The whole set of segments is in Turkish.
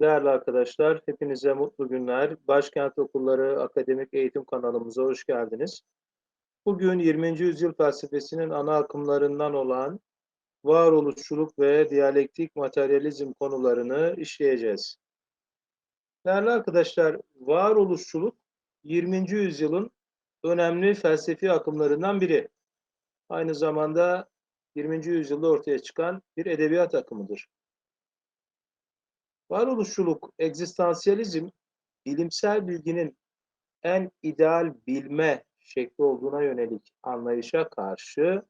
Değerli arkadaşlar, hepinize mutlu günler. Başkent Okulları Akademik Eğitim kanalımıza hoş geldiniz. Bugün 20. yüzyıl felsefesinin ana akımlarından olan varoluşçuluk ve diyalektik materyalizm konularını işleyeceğiz. Değerli arkadaşlar, varoluşçuluk 20. yüzyılın önemli felsefi akımlarından biri. Aynı zamanda 20. yüzyılda ortaya çıkan bir edebiyat akımıdır. Varoluşçuluk, egzistansiyalizm, bilimsel bilginin en ideal bilme şekli olduğuna yönelik anlayışa karşı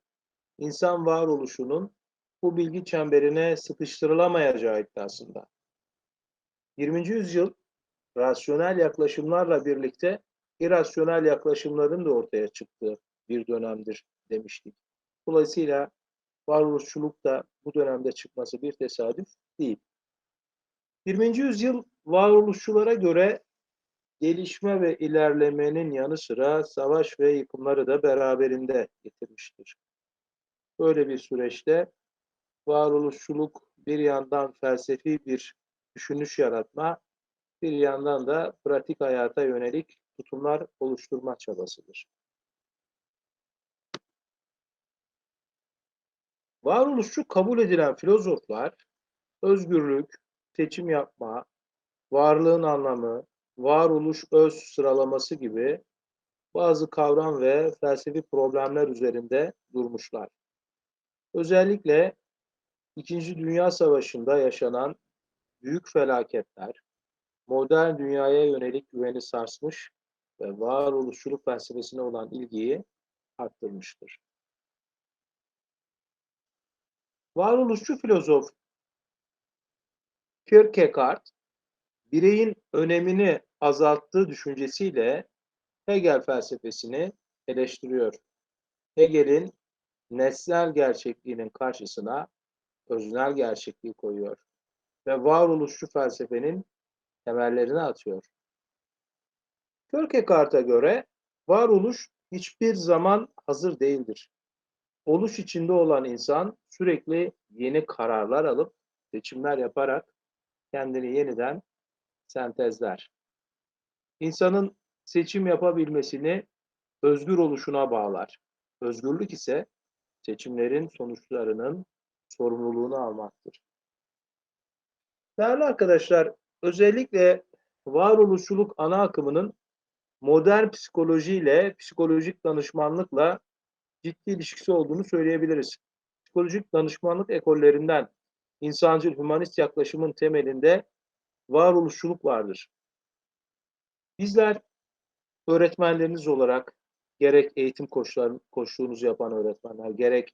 insan varoluşunun bu bilgi çemberine sıkıştırılamayacağı iddiasında. 20. yüzyıl rasyonel yaklaşımlarla birlikte irrasyonel yaklaşımların da ortaya çıktığı bir dönemdir demiştik. Dolayısıyla varoluşçuluk da bu dönemde çıkması bir tesadüf değil. 20. yüzyıl varoluşçulara göre gelişme ve ilerlemenin yanı sıra savaş ve yıkımları da beraberinde getirmiştir. Böyle bir süreçte varoluşçuluk bir yandan felsefi bir düşünüş yaratma, bir yandan da pratik hayata yönelik tutumlar oluşturma çabasıdır. Varoluşçu kabul edilen filozoflar özgürlük, seçim yapma, varlığın anlamı, varoluş öz sıralaması gibi bazı kavram ve felsefi problemler üzerinde durmuşlar. Özellikle İkinci Dünya Savaşı'nda yaşanan büyük felaketler, modern dünyaya yönelik güveni sarsmış ve varoluşçuluk felsefesine olan ilgiyi arttırmıştır. Varoluşçu filozof Kierkegaard, bireyin önemini azalttığı düşüncesiyle Hegel felsefesini eleştiriyor. Hegel'in nesnel gerçekliğinin karşısına öznel gerçekliği koyuyor ve varoluşçu felsefenin temellerini atıyor. Kierkegaard'a göre varoluş hiçbir zaman hazır değildir. Oluş içinde olan insan sürekli yeni kararlar alıp seçimler yaparak kendini yeniden sentezler. İnsanın seçim yapabilmesini özgür oluşuna bağlar. Özgürlük ise seçimlerin sonuçlarının sorumluluğunu almaktır. Değerli arkadaşlar, özellikle varoluşçuluk ana akımının modern psikoloji ile psikolojik danışmanlıkla ciddi ilişkisi olduğunu söyleyebiliriz. Psikolojik danışmanlık ekollerinden insancıl hümanist yaklaşımın temelinde varoluşçuluk vardır. Bizler öğretmenleriniz olarak gerek eğitim koçluğunuzu yapan öğretmenler, gerek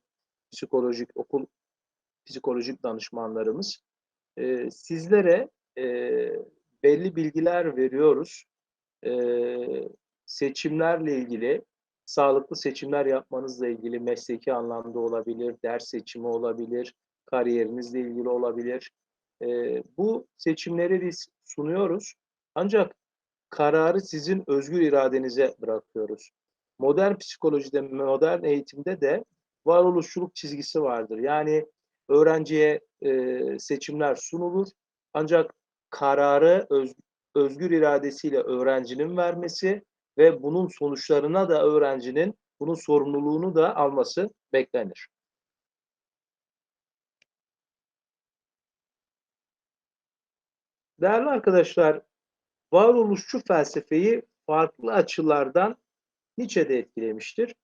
psikolojik okul psikolojik danışmanlarımız e, sizlere e, belli bilgiler veriyoruz. E, seçimlerle ilgili, sağlıklı seçimler yapmanızla ilgili mesleki anlamda olabilir, ders seçimi olabilir, kariyerinizle ilgili olabilir. E, bu seçimleri biz sunuyoruz. Ancak kararı sizin özgür iradenize bırakıyoruz. Modern psikolojide, modern eğitimde de varoluşçuluk çizgisi vardır. Yani öğrenciye e, seçimler sunulur. Ancak kararı öz, özgür iradesiyle öğrencinin vermesi ve bunun sonuçlarına da öğrencinin bunun sorumluluğunu da alması beklenir. Değerli arkadaşlar, varoluşçu felsefeyi farklı açılardan Nietzsche'de etkilemiştir.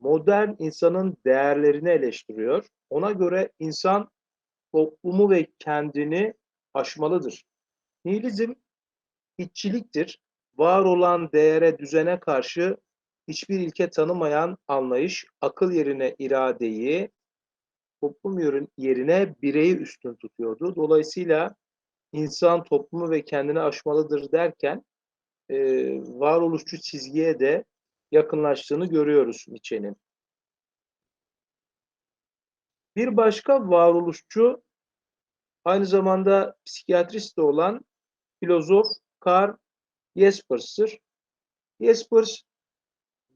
Modern insanın değerlerini eleştiriyor. Ona göre insan toplumu ve kendini aşmalıdır. Nihilizm iççiliktir. Var olan değere, düzene karşı hiçbir ilke tanımayan anlayış, akıl yerine iradeyi, toplum yerine bireyi üstün tutuyordu. Dolayısıyla insan toplumu ve kendini aşmalıdır derken e, varoluşçu çizgiye de yakınlaştığını görüyoruz Nietzsche'nin. Bir başka varoluşçu aynı zamanda psikiyatrist de olan filozof Karl Jespers'tır. Jespers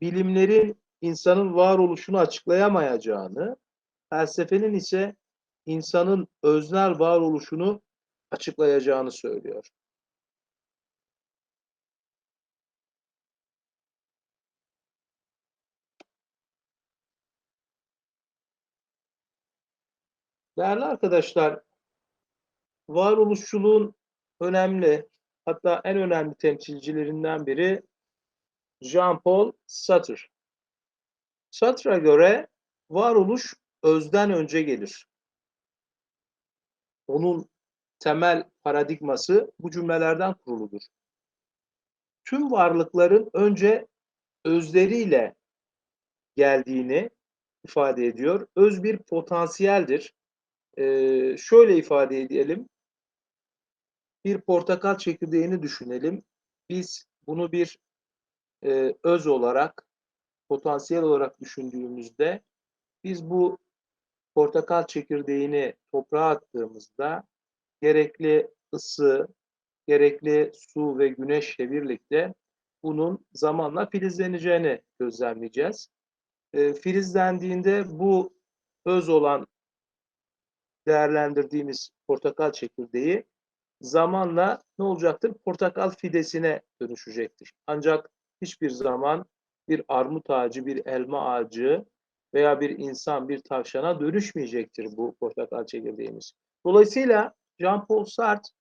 bilimlerin insanın varoluşunu açıklayamayacağını, felsefenin ise insanın öznel varoluşunu açıklayacağını söylüyor. Değerli arkadaşlar, varoluşçuluğun önemli, hatta en önemli temsilcilerinden biri Jean-Paul Sartre. Sartre'a göre varoluş özden önce gelir. Onun temel paradigması bu cümlelerden kuruludur. Tüm varlıkların önce özleriyle geldiğini ifade ediyor. Öz bir potansiyeldir. Ee, şöyle ifade edelim. Bir portakal çekirdeğini düşünelim. Biz bunu bir e, öz olarak, potansiyel olarak düşündüğümüzde biz bu portakal çekirdeğini toprağa attığımızda gerekli ısı, gerekli su ve güneşle birlikte bunun zamanla filizleneceğini gözlemleyeceğiz. E, filizlendiğinde bu öz olan değerlendirdiğimiz portakal çekirdeği zamanla ne olacaktır? Portakal fidesine dönüşecektir. Ancak hiçbir zaman bir armut ağacı, bir elma ağacı veya bir insan, bir tavşana dönüşmeyecektir bu portakal çekirdeğimiz. Dolayısıyla Jean-Paul Sartre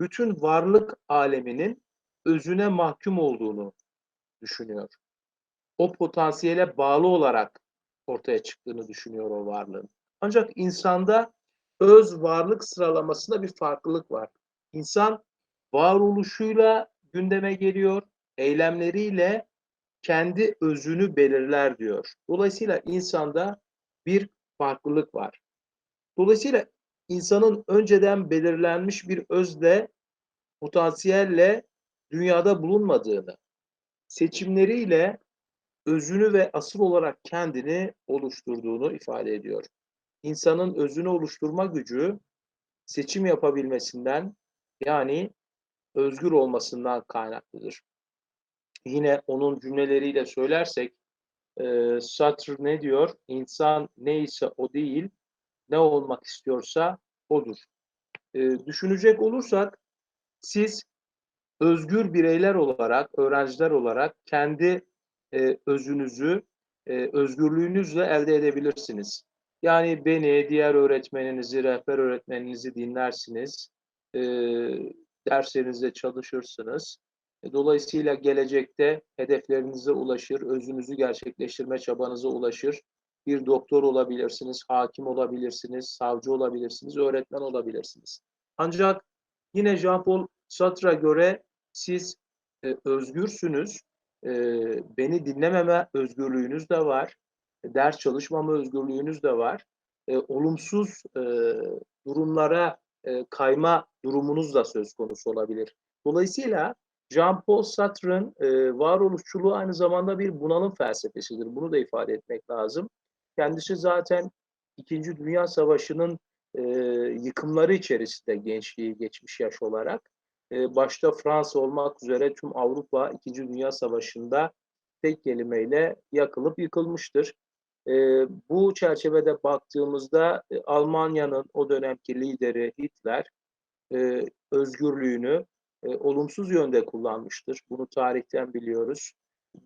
bütün varlık aleminin özüne mahkum olduğunu düşünüyor. O potansiyele bağlı olarak ortaya çıktığını düşünüyor o varlığın. Ancak insanda öz varlık sıralamasında bir farklılık var. İnsan varoluşuyla gündeme geliyor, eylemleriyle kendi özünü belirler diyor. Dolayısıyla insanda bir farklılık var. Dolayısıyla insanın önceden belirlenmiş bir özle, potansiyelle dünyada bulunmadığını, seçimleriyle özünü ve asıl olarak kendini oluşturduğunu ifade ediyor. İnsanın özünü oluşturma gücü seçim yapabilmesinden yani özgür olmasından kaynaklıdır. Yine onun cümleleriyle söylersek e, Sartre ne diyor? İnsan neyse o değil, ne olmak istiyorsa odur. E, düşünecek olursak siz özgür bireyler olarak, öğrenciler olarak kendi e, özünüzü, e, özgürlüğünüzle elde edebilirsiniz. Yani beni, diğer öğretmeninizi, rehber öğretmeninizi dinlersiniz, e, derslerinizde çalışırsınız. E, dolayısıyla gelecekte hedeflerinize ulaşır, özünüzü gerçekleştirme çabanıza ulaşır. Bir doktor olabilirsiniz, hakim olabilirsiniz, savcı olabilirsiniz, öğretmen olabilirsiniz. Ancak yine Jean-Paul Sartre'a göre siz e, özgürsünüz, e, beni dinlememe özgürlüğünüz de var, ders çalışmama özgürlüğünüz de var. E, olumsuz e, durumlara e, kayma durumunuz da söz konusu olabilir. Dolayısıyla Jean-Paul Sartre'ın e, varoluşçuluğu aynı zamanda bir bunalım felsefesidir. Bunu da ifade etmek lazım. Kendisi zaten İkinci Dünya Savaşı'nın e, yıkımları içerisinde gençliği geçmiş yaş olarak e, başta Fransa olmak üzere tüm Avrupa İkinci Dünya Savaşı'nda tek kelimeyle yakılıp yıkılmıştır. E, bu çerçevede baktığımızda e, Almanya'nın o dönemki lideri Hitler e, özgürlüğünü e, olumsuz yönde kullanmıştır. Bunu tarihten biliyoruz.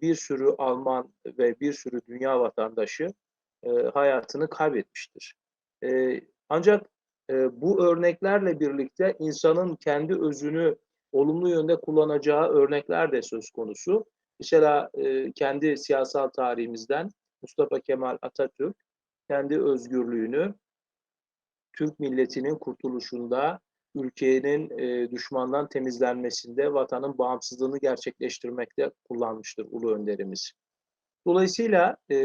Bir sürü Alman ve bir sürü dünya vatandaşı hayatını kaybetmiştir. Ancak bu örneklerle birlikte insanın kendi özünü olumlu yönde kullanacağı örnekler de söz konusu. Mesela kendi siyasal tarihimizden Mustafa Kemal Atatürk kendi özgürlüğünü Türk milletinin kurtuluşunda, ülkenin düşmandan temizlenmesinde, vatanın bağımsızlığını gerçekleştirmekte kullanmıştır ulu önderimiz. Dolayısıyla e,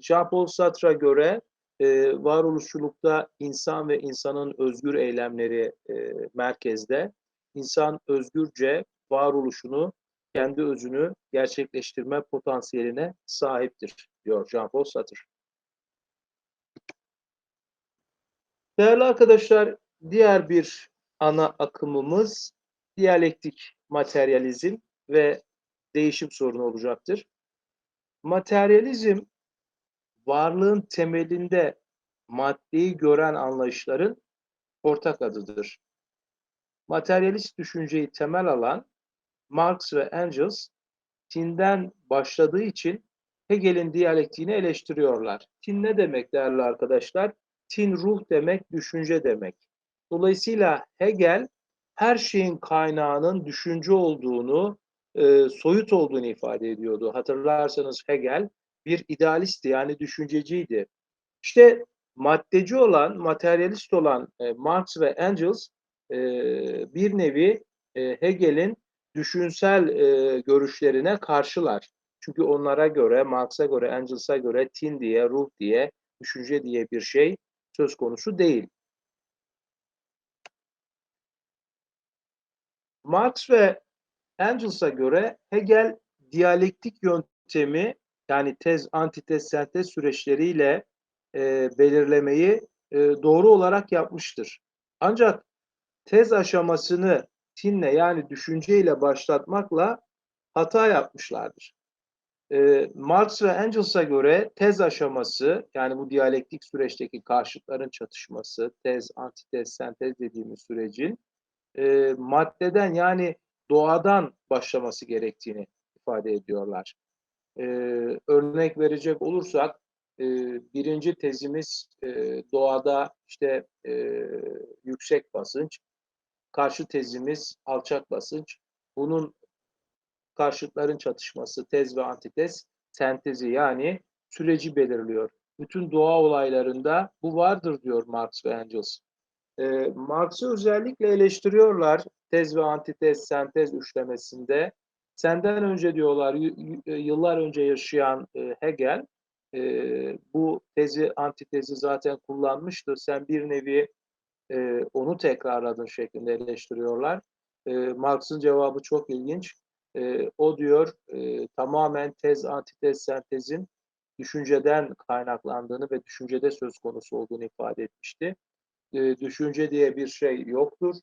Jean-Paul Sartre'a göre e, varoluşçulukta insan ve insanın özgür eylemleri e, merkezde. İnsan özgürce varoluşunu, kendi özünü gerçekleştirme potansiyeline sahiptir diyor Jean-Paul Sartre. Değerli arkadaşlar, diğer bir ana akımımız diyalektik materyalizm ve değişim sorunu olacaktır. Materyalizm varlığın temelinde maddeyi gören anlayışların ortak adıdır. materyalist düşünceyi temel alan Marx ve Engels Tin'den başladığı için Hegel'in diyalektiğini eleştiriyorlar. Tin ne demek değerli arkadaşlar? Tin ruh demek, düşünce demek. Dolayısıyla Hegel her şeyin kaynağının düşünce olduğunu, e, soyut olduğunu ifade ediyordu. Hatırlarsanız Hegel bir idealistti yani düşünceciydi. İşte maddeci olan, materyalist olan e, Marx ve Engels e, bir nevi e, Hegel'in düşünsel e, görüşlerine karşılar. Çünkü onlara göre, Marx'a göre, Engels'a göre tin diye, ruh diye, düşünce diye bir şey söz konusu değil. Marx ve Engels'a göre Hegel diyalektik yöntemi yani tez, antitez, sentez süreçleriyle e, belirlemeyi e, doğru olarak yapmıştır. Ancak tez aşamasını tinle yani düşünceyle başlatmakla hata yapmışlardır. E, Marx ve Engels'a göre tez aşaması yani bu diyalektik süreçteki karşıtların çatışması, tez, antitez, sentez dediğimiz sürecin e, maddeden yani doğadan başlaması gerektiğini ifade ediyorlar. E, örnek verecek olursak e, birinci tezimiz e, doğada işte e, yüksek basınç, karşı tezimiz alçak basınç. Bunun karşıtların çatışması, tez ve antitez, sentezi yani süreci belirliyor. Bütün doğa olaylarında bu vardır diyor Marx ve Engels. E, Marx'ı özellikle eleştiriyorlar tez ve antitez, sentez üçlemesinde. Senden önce diyorlar, yıllar önce yaşayan e, Hegel, e, bu tezi, antitezi zaten kullanmıştı. Sen bir nevi e, onu tekrarladın şeklinde eleştiriyorlar. E, Marx'ın cevabı çok ilginç. E, o diyor e, tamamen tez, antitez, sentezin düşünceden kaynaklandığını ve düşüncede söz konusu olduğunu ifade etmişti. E, düşünce diye bir şey yoktur.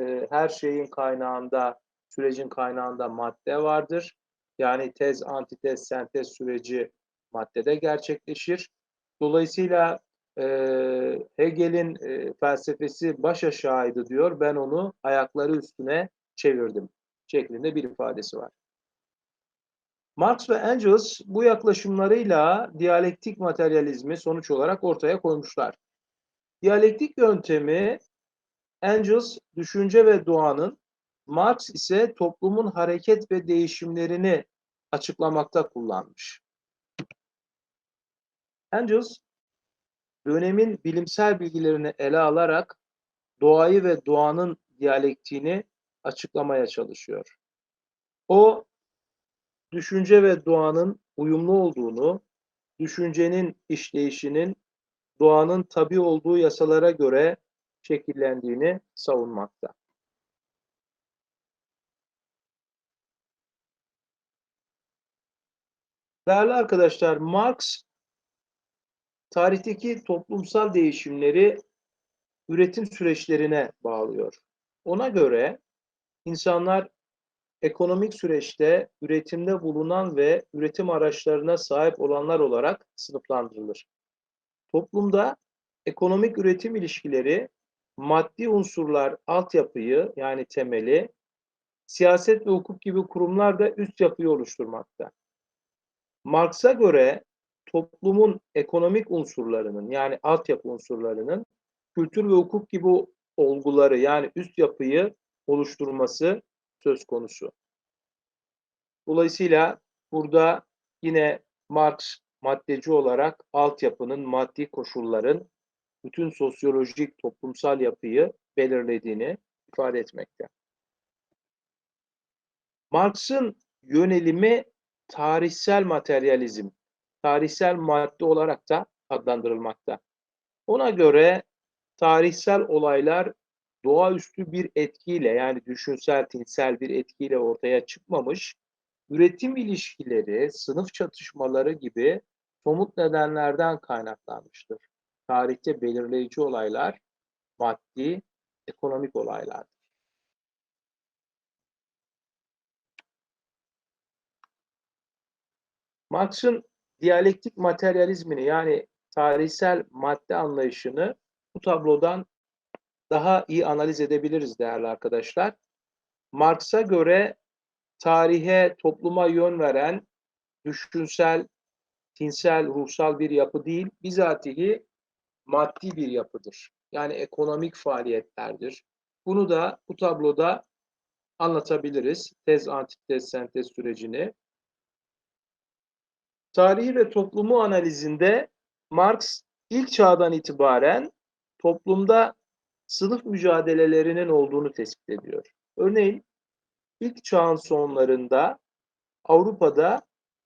E, her şeyin kaynağında, sürecin kaynağında madde vardır. Yani tez, antitez, sentez süreci maddede gerçekleşir. Dolayısıyla e, Hegel'in e, felsefesi baş aşağıydı diyor. Ben onu ayakları üstüne çevirdim şeklinde bir ifadesi var. Marx ve Engels bu yaklaşımlarıyla diyalektik materyalizmi sonuç olarak ortaya koymuşlar. Diyalektik yöntemi Engels düşünce ve doğanın, Marx ise toplumun hareket ve değişimlerini açıklamakta kullanmış. Engels dönemin bilimsel bilgilerini ele alarak doğayı ve doğanın diyalektiğini açıklamaya çalışıyor. O düşünce ve doğanın uyumlu olduğunu, düşüncenin işleyişinin doğanın tabi olduğu yasalara göre şekillendiğini savunmakta. Değerli arkadaşlar, Marx tarihteki toplumsal değişimleri üretim süreçlerine bağlıyor. Ona göre insanlar ekonomik süreçte üretimde bulunan ve üretim araçlarına sahip olanlar olarak sınıflandırılır. Toplumda ekonomik üretim ilişkileri maddi unsurlar altyapıyı yani temeli, siyaset ve hukuk gibi kurumlar da üst yapıyı oluşturmakta. Marx'a göre toplumun ekonomik unsurlarının yani altyapı unsurlarının kültür ve hukuk gibi olguları yani üst yapıyı oluşturması söz konusu. Dolayısıyla burada yine Marx maddeci olarak altyapının, maddi koşulların bütün sosyolojik, toplumsal yapıyı belirlediğini ifade etmekte. Marx'ın yönelimi tarihsel materyalizm, tarihsel madde olarak da adlandırılmakta. Ona göre tarihsel olaylar doğaüstü bir etkiyle yani düşünsel, tinsel bir etkiyle ortaya çıkmamış, üretim ilişkileri, sınıf çatışmaları gibi somut nedenlerden kaynaklanmıştır. Tarihte belirleyici olaylar maddi, ekonomik olaylardır. Marx'ın diyalektik materyalizmini yani tarihsel madde anlayışını bu tablodan daha iyi analiz edebiliriz değerli arkadaşlar. Marx'a göre tarihe, topluma yön veren düşünsel, tinsel, ruhsal bir yapı değil, bizatihi maddi bir yapıdır. Yani ekonomik faaliyetlerdir. Bunu da bu tabloda anlatabiliriz. Tez, antitez, sentez sürecini. Tarihi ve toplumu analizinde Marx ilk çağdan itibaren toplumda sınıf mücadelelerinin olduğunu tespit ediyor. Örneğin ilk çağın sonlarında Avrupa'da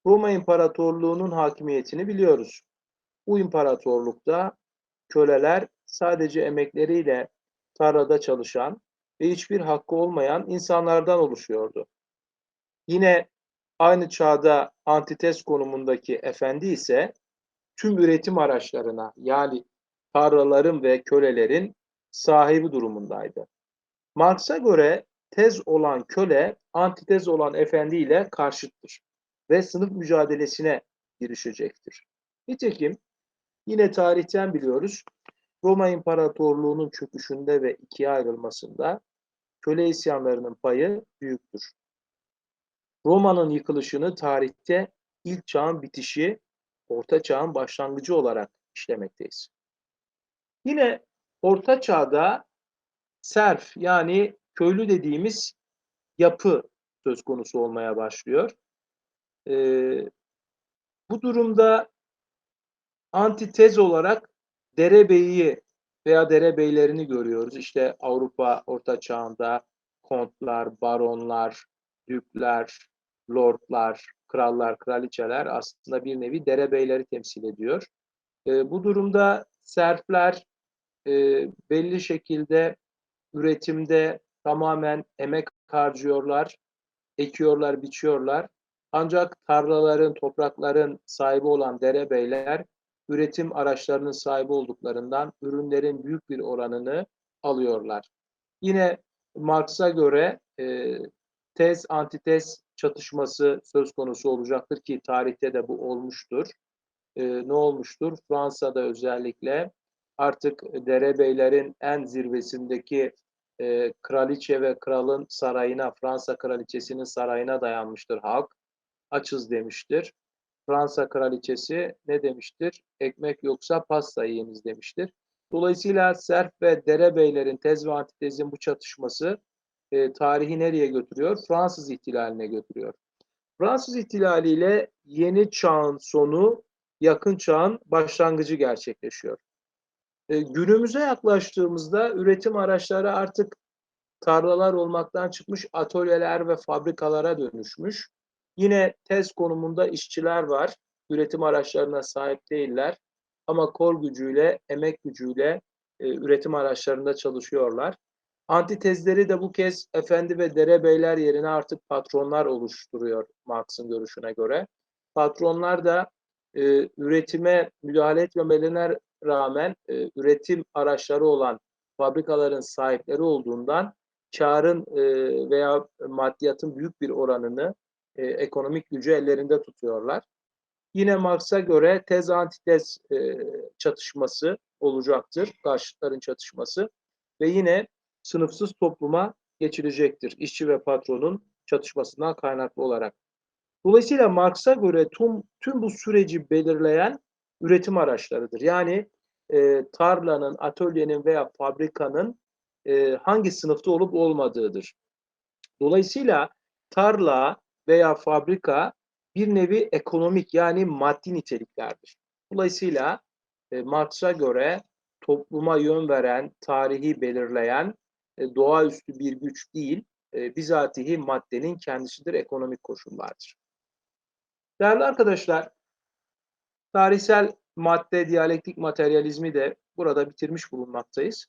Roma İmparatorluğu'nun hakimiyetini biliyoruz. Bu imparatorlukta köleler sadece emekleriyle tarlada çalışan ve hiçbir hakkı olmayan insanlardan oluşuyordu. Yine aynı çağda antites konumundaki efendi ise tüm üretim araçlarına yani tarlaların ve kölelerin sahibi durumundaydı. Marx'a göre tez olan köle antitez olan efendi ile karşıttır ve sınıf mücadelesine girişecektir. Nitekim yine tarihten biliyoruz Roma İmparatorluğu'nun çöküşünde ve ikiye ayrılmasında köle isyanlarının payı büyüktür. Roma'nın yıkılışını tarihte ilk çağın bitişi, orta çağın başlangıcı olarak işlemekteyiz. Yine orta çağda serf yani köylü dediğimiz yapı söz konusu olmaya başlıyor. Ee, bu durumda antitez olarak derebeyi veya derebeylerini görüyoruz. İşte Avrupa Orta Çağında kontlar, baronlar, dükler, lordlar, krallar, kraliçeler aslında bir nevi derebeyleri temsil ediyor. E, bu durumda serfler e, belli şekilde üretimde tamamen emek harcıyorlar, ekiyorlar, biçiyorlar. Ancak tarlaların, toprakların sahibi olan derebeyler üretim araçlarının sahibi olduklarından ürünlerin büyük bir oranını alıyorlar. Yine Marx'a göre e, tez antitez çatışması söz konusu olacaktır ki tarihte de bu olmuştur. E, ne olmuştur? Fransa'da özellikle artık derebeylerin en zirvesindeki e, kraliçe ve kralın sarayına, Fransa kraliçesinin sarayına dayanmıştır halk. Açız demiştir. Fransa kraliçesi ne demiştir? Ekmek yoksa pasta yiyiniz demiştir. Dolayısıyla serf ve derebeylerin tez ve antitezin bu çatışması e, tarihi nereye götürüyor? Fransız ihtilaline götürüyor. Fransız ihtilaliyle yeni çağın sonu, yakın çağın başlangıcı gerçekleşiyor. E, günümüze yaklaştığımızda üretim araçları artık tarlalar olmaktan çıkmış atölyeler ve fabrikalara dönüşmüş. Yine tez konumunda işçiler var. Üretim araçlarına sahip değiller. Ama kol gücüyle, emek gücüyle e, üretim araçlarında çalışıyorlar. Antitezleri de bu kez efendi ve derebeyler yerine artık patronlar oluşturuyor Marx'ın görüşüne göre. Patronlar da e, üretime müdahale etmemelerine rağmen e, üretim araçları olan fabrikaların sahipleri olduğundan karın e, veya maddiyatın büyük bir oranını e, ekonomik gücü ellerinde tutuyorlar. Yine Marx'a göre tez antitez e, çatışması olacaktır, karşıtların çatışması ve yine sınıfsız topluma geçilecektir işçi ve patronun çatışmasından kaynaklı olarak. Dolayısıyla Marx'a göre tüm, tüm bu süreci belirleyen üretim araçlarıdır. Yani e, tarlanın, atölyenin veya fabrikanın e, hangi sınıfta olup olmadığıdır. Dolayısıyla tarla veya fabrika bir nevi ekonomik yani maddi niteliklerdir. Dolayısıyla e, Marx'a göre topluma yön veren, tarihi belirleyen e, doğaüstü bir güç değil, e, bizatihi maddenin kendisidir, ekonomik koşullardır. Değerli arkadaşlar, tarihsel madde diyalektik materyalizmi de burada bitirmiş bulunmaktayız.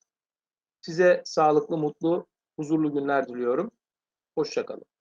Size sağlıklı, mutlu, huzurlu günler diliyorum. Hoşçakalın.